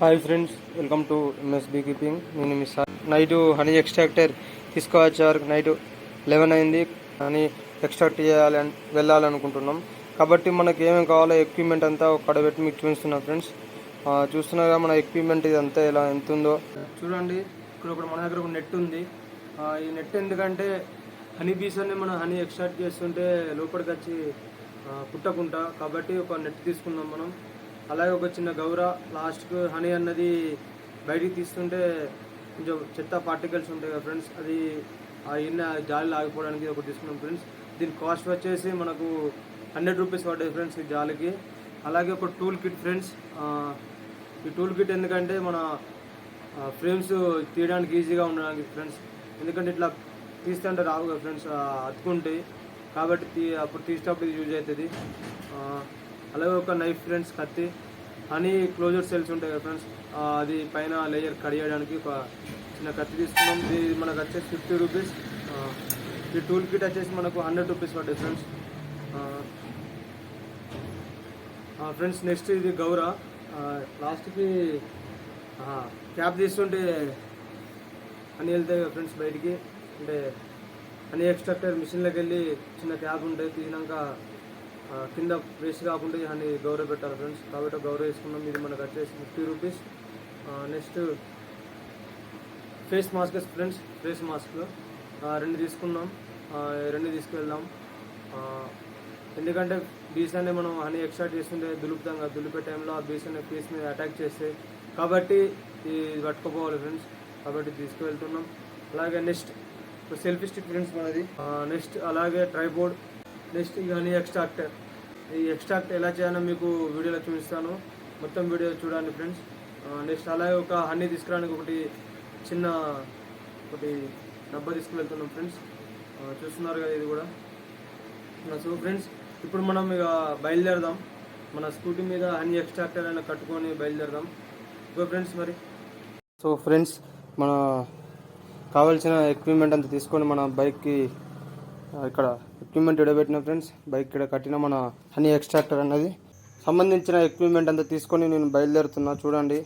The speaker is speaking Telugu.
Hi friends welcome to MS bee keeping నేను మిస్ నైట్ హనీ ఎక్స్ట్రాక్టర్ తీసుకువచ్చారు. నైట్ లెవెన్ అయింది. హనీ ఎక్స్ట్రాక్ట్ చేయాలి వెళ్ళాలనుకుంటున్నాం. కాబట్టి మనకి ఏమేమి కావాలో ఎక్విప్మెంట్ అంతా ఒక పెట్టి మీకు చూపిస్తున్నాం ఫ్రెండ్స్ ఆ, చూస్తున్నారా మన ఎక్విప్మెంట్ ఇదంతా ఎలా ఎంత ఉందో చూడండి ఇక్కడ ఒకటి మన దగ్గర ఒక నెట్ ఉంది. ఈ నెట్ ఎందుకంటే హనీ బీస్ అన్ని మనం హనీ ఎక్స్ట్రాక్ట్ చేస్తుంటే లోపలికి వచ్చి ఆ, పుట్టకుంటా కాబట్టి ఒక నెట్ తీసుకుందాం మనం. అలాగే ఒక చిన్న గౌర లాస్ట్కు హనీ అన్నది బయటికి తీస్తుంటే కొంచెం చెత్త పార్టికల్స్ ఉంటాయి కదా ఫ్రెండ్స్ అది ఆ ఇన్న జాలి ఆగిపోవడానికి ఒకటి తీసుకున్నాం ఫ్రెండ్స్. దీని కాస్ట్ వచ్చేసి మనకు హండ్రెడ్ రూపీస్ పడ్డాయి ఫ్రెండ్స్ ఈ జాలికి. అలాగే ఒక టూల్ కిట్ ఫ్రెండ్స్ ఈ టూల్ కిట్ ఎందుకంటే మన ఫ్రేమ్స్ తీయడానికి ఈజీగా ఉండడానికి ఫ్రెండ్స్. ఎందుకంటే ఇట్లా తీస్తుంటే రావు కదా ఫ్రెండ్స్ అతుకుంటాయి. కాబట్టి తీ అప్పుడు తీసేటప్పుడు ఇది యూజ్ అవుతుంది. అలాగే ఒక నైఫ్ ఫ్రెండ్స్ కత్తి. అని క్లోజర్ సెల్స్ ఉంటాయి కదా ఫ్రెండ్స్ అది పైన లేయర్ కడియడానికి ఒక చిన్న కత్తి తీసుకున్నాం. ఇది మనకు వచ్చేసి ఫిఫ్టీ రూపీస్. ఈ టూల్ కిట్ వచ్చేసి మనకు హండ్రెడ్ రూపీస్ పడ్డాయి ఫ్రెండ్స్. ఫ్రెండ్స్ నెక్స్ట్ ఇది గౌర. లాస్ట్కి క్యాప్ తీస్తుంటే అని వెళ్తాయి కదా ఫ్రెండ్స్ బయటికి. అంటే అని ఎక్స్ట్రాక్టర్ మిషన్లోకి వెళ్ళి చిన్న క్యాప్ ఉంటాయి తీసినాక కింద వేస్ట్ కాకుండా అని గౌరవ పెట్టాలి ఫ్రెండ్స్. కాబట్టి గౌరవ వేసుకున్నాం. ఇది మనకు వచ్చేసి fifty rupees. Next face mask friends? Face mask. రెండు తీసుకున్నాం. రెండు తీసుకెళ్దాం ఎందుకంటే బీస్ అనే మనం హనీ ఎక్స్ట్రాక్ట్ చేస్తుంటే దులుపుతాం కదా. దులిపే టైంలో ఆ బీస్ అనే ఫేస్ మీద అటాక్ చేస్తే కాబట్టి ఇది పట్టుకోపోవాలి ఫ్రెండ్స్. కాబట్టి తీసుకువెళ్తున్నాం అలాగే నెక్స్ట్ సెల్ఫీ స్టిక్ ఫ్రెండ్స్ మనది. నెక్స్ట్ అలాగే ట్రైబోర్డ్ నెక్స్ట్ ఇక హనీ ఎక్స్ట్రాక్టర్ ఈ ఎక్స్ట్రాక్ట్ ఎలా చేయాలో మీకు వీడియోలో చూపిస్తాను. మొత్తం వీడియో చూడండి ఫ్రెండ్స్. నెక్స్ట్ అలాగే ఒక హనీ తీసుకురావడానికి ఒకటి చిన్న ఒకటి డబ్బా తీసుకువెళ్తున్నాం ఫ్రెండ్స్. చూస్తున్నారు కదా ఇది కూడా. సో ఫ్రెండ్స్ ఇప్పుడు మనం ఇక బయలుదేరదాం. మన స్కూటీ మీద హనీ ఎక్స్ట్రాక్టర్ అయినా కట్టుకొని బయలుదేరదాం. సో ఫ్రెండ్స్ మరి. సో ఫ్రెండ్స్ మన కావాల్సిన ఎక్విప్మెంట్ అంతా తీసుకొని మన బైక్కి ఇక్కడ ఎక్విప్మెంట్ ఇడబెట్టిన ఫ్రెండ్స్ బైక్ ఇక్కడ కట్టిన మన హనీ ఎక్స్ట్రాక్టర్ అన్నది. సంబంధించిన ఎక్విప్మెంట్ అంతా తీసుకొని నేను బయలుదేరుతున్నా చూడండి.